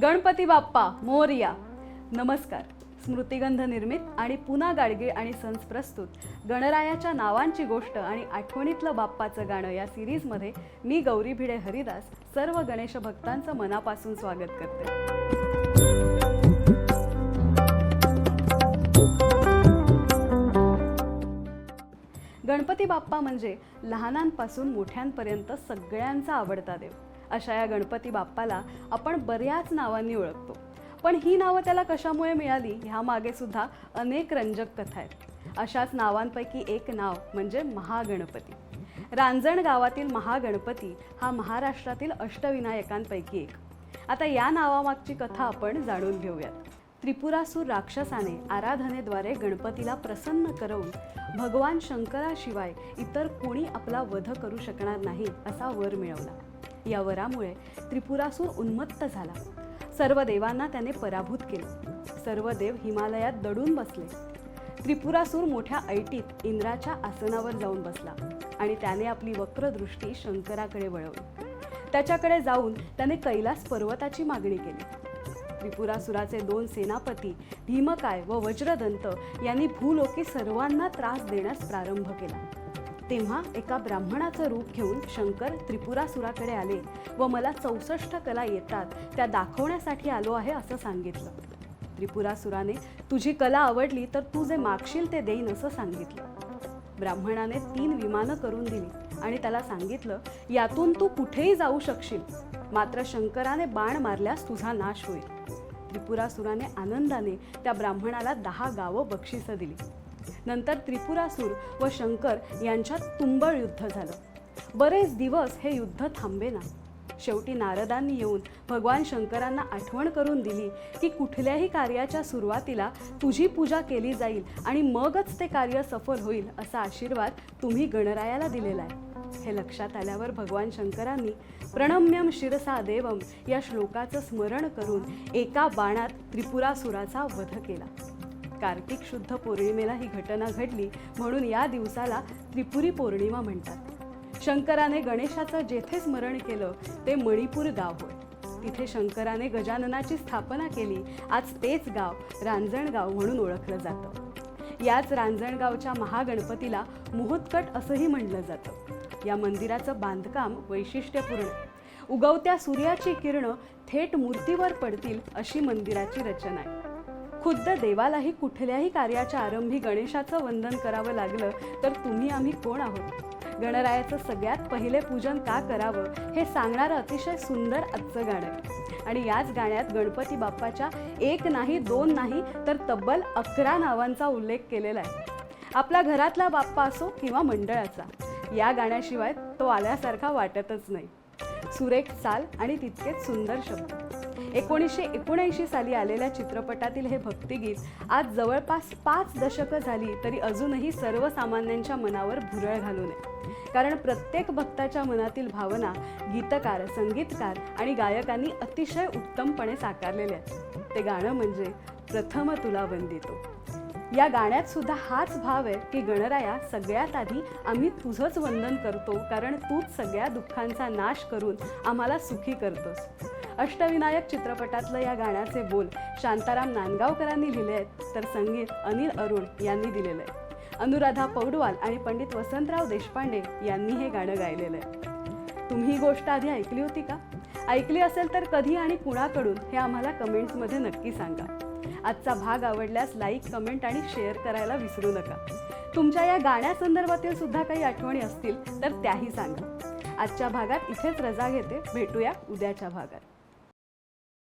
गणपती बाप्पा मोरया. नमस्कार. स्मृतिगंध निर्मित आणि पुन्हा गाडगे आणि सन्स प्रस्तुत. गणरायाच्या नावांची गोष्ट आणि आठवणीतलं बाप्पाचं गाणं या सिरीजमध्ये मी गौरी भिडे हरिदास सर्व गणेश भक्तांचं मनापासून स्वागत करते. गणपती बाप्पा म्हणजे लहानांपासून मोठ्यांपर्यंत सगळ्यांचा आवडता देव. अशा या गणपती बाप्पाला आपण बऱ्याच नावांनी ओळखतो. पण ही नावं त्याला कशामुळे मिळाली ह्यामागे सुद्धा अनेक रंजक कथा आहेत. अशाच नावांपैकी एक नाव म्हणजे महागणपती. रांजण गावातील महागणपती हा महाराष्ट्रातील अष्टविनायकांपैकी एक. आता या नावामागची कथा आपण जाणून घेऊयात. त्रिपुरासूर राक्षसाने आराधनेद्वारे गणपतीला प्रसन्न करवून भगवान शंकराशिवाय इतर कोणी आपला वध करू शकणार नाही असा वर मिळवला. या वरामुळे त्रिपुरासूर उन्मत्त झाला. सर्व देवांना त्याने पराभूत केले. सर्व देव हिमालयात दडून बसले. त्रिपुरासूर मोठ्या ऐटीत इंद्राच्या आसनावर जाऊन बसला आणि त्याने आपली वक्रदृष्टी शंकराकडे वळवली. त्याच्याकडे जाऊन त्याने कैलास पर्वताची मागणी केली. त्रिपुरासुराचे दोन सेनापती भीमकाय व वज्रदंत यांनी भूलोकी सर्वांना त्रास देण्यास प्रारंभ केला. तेव्हा एका ब्राह्मणाचं रूप घेऊन शंकर त्रिपुरासुराकडे आले व मला चौसष्ट कला येतात त्या दाखवण्यासाठी आलो आहे असं सांगितलं. त्रिपुरासुराने तुझी कला आवडली तर तू जे मागशील ते देईन असं सांगितलं. ब्राह्मणाने तीन विमानं करून दिली आणि त्याला सांगितलं यातून तू कुठेही जाऊ शकशील. मात्र शंकराने बाण मारल्यास तुझा नाश होईल. त्रिपुरासुराने आनंदाने त्या ब्राह्मणाला दहा गावं बक्षिसं दिली. नंतर त्रिपुरासूर व शंकर यांच्यात तुंबळ युद्ध झालं. बरेच दिवस हे युद्ध थांबेना. शेवटी नारदांनी येऊन भगवान शंकरांना आठवण करून दिली की कुठल्याही कार्याच्या सुरुवातीला तुझी पूजा केली जाईल आणि मगच ते कार्य सफल होईल असा आशीर्वाद तुम्ही गणरायाला दिलेला आहे. हे लक्षात आल्यावर भगवान शंकरांनी प्रणम्यम शिरसा देवम या श्लोकाचं स्मरण करून एका बाणात त्रिपुरासुराचा वध केला. कार्तिक शुद्ध पौर्णिमेला ही घटना घडली म्हणून या दिवसाला त्रिपुरी पौर्णिमा म्हणतात. शंकराने गणेशाचं जेथे स्मरण केलं ते मणिपूर गाव होय. तिथे शंकराने गजाननाची स्थापना केली. आज तेच गाव रांजणगाव म्हणून ओळखलं जातं. याच रांजणगावच्या महागणपतीला मुहूर्तकट असंही म्हणलं जातं. या मंदिराचं बांधकाम वैशिष्ट्यपूर्ण. उगवत्या सूर्याची किरणं थेट मूर्तीवर पडतील अशी मंदिराची रचना आहे. खुद्द देवालाही कुठल्याही कार्याच्या आरंभी गणेशाचं वंदन करावं लागलं तर तुम्ही आम्ही कोण आहोत? गणरायाचं सगळ्यात पहिले पूजन का करावं हे सांगणारं अतिशय सुंदर आजचं गाणं आहे. आणि याच गाण्यात गणपती बाप्पाच्या एक नाही दोन नाही तर तब्बल अकरा नावांचा उल्लेख केलेला आहे. आपला घरातला बाप्पा असो किंवा मंडळाचा या गाण्याशिवाय तो आल्यासारखा वाटतच नाही. सुरेख चाल आणि तितकेच सुंदर शब्द. एकोणीसशे एकोणऐंशी साली आलेल्या चित्रपटातील हे भक्तिगीत आज जवळपास पाच दशकं झाली तरी अजूनही सर्वसामान्यांच्या मनावर भुरळ घालू नये कारण प्रत्येक भक्ताच्या मनातील भावना गीतकार संगीतकार आणि गायकांनी अतिशय उत्तमपणे साकारलेल्या आहेत. ते गाणं म्हणजे प्रथम तुला वंदितो. या गाण्यात सुद्धा हाच भाव आहे की गणराया सगळ्यात आधी आम्ही तुझंच वंदन करतो कारण तूच सगळ्या दुःखांचा नाश करून आम्हाला सुखी करतोस. अष्टविनायक चित्रपटातलं या गाण्याचे बोल शांताराम नांदगावकरांनी लिहिले आहेत तर संगीत अनिल अरुण यांनी दिलेलं आहे. अनुराधा पौडवाल आणि पंडित वसंतराव देशपांडे यांनी हे गाणं गायलेलं आहे. तुम्ही ही गोष्ट आधी ऐकली होती का? ऐकली असेल तर कधी आणि कुणाकडून हे आम्हाला कमेंट्समध्ये नक्की सांगा. आजचा भाग आवडल्यास लाईक कमेंट आणि शेअर करायला विसरू नका. तुमच्या या गाण्यासंदर्भातील सुद्धा काही आठवणी असतील तर त्याही सांगा. आजच्या भागात इथेच रजा घेते. भेटूया उद्याच्या भागात.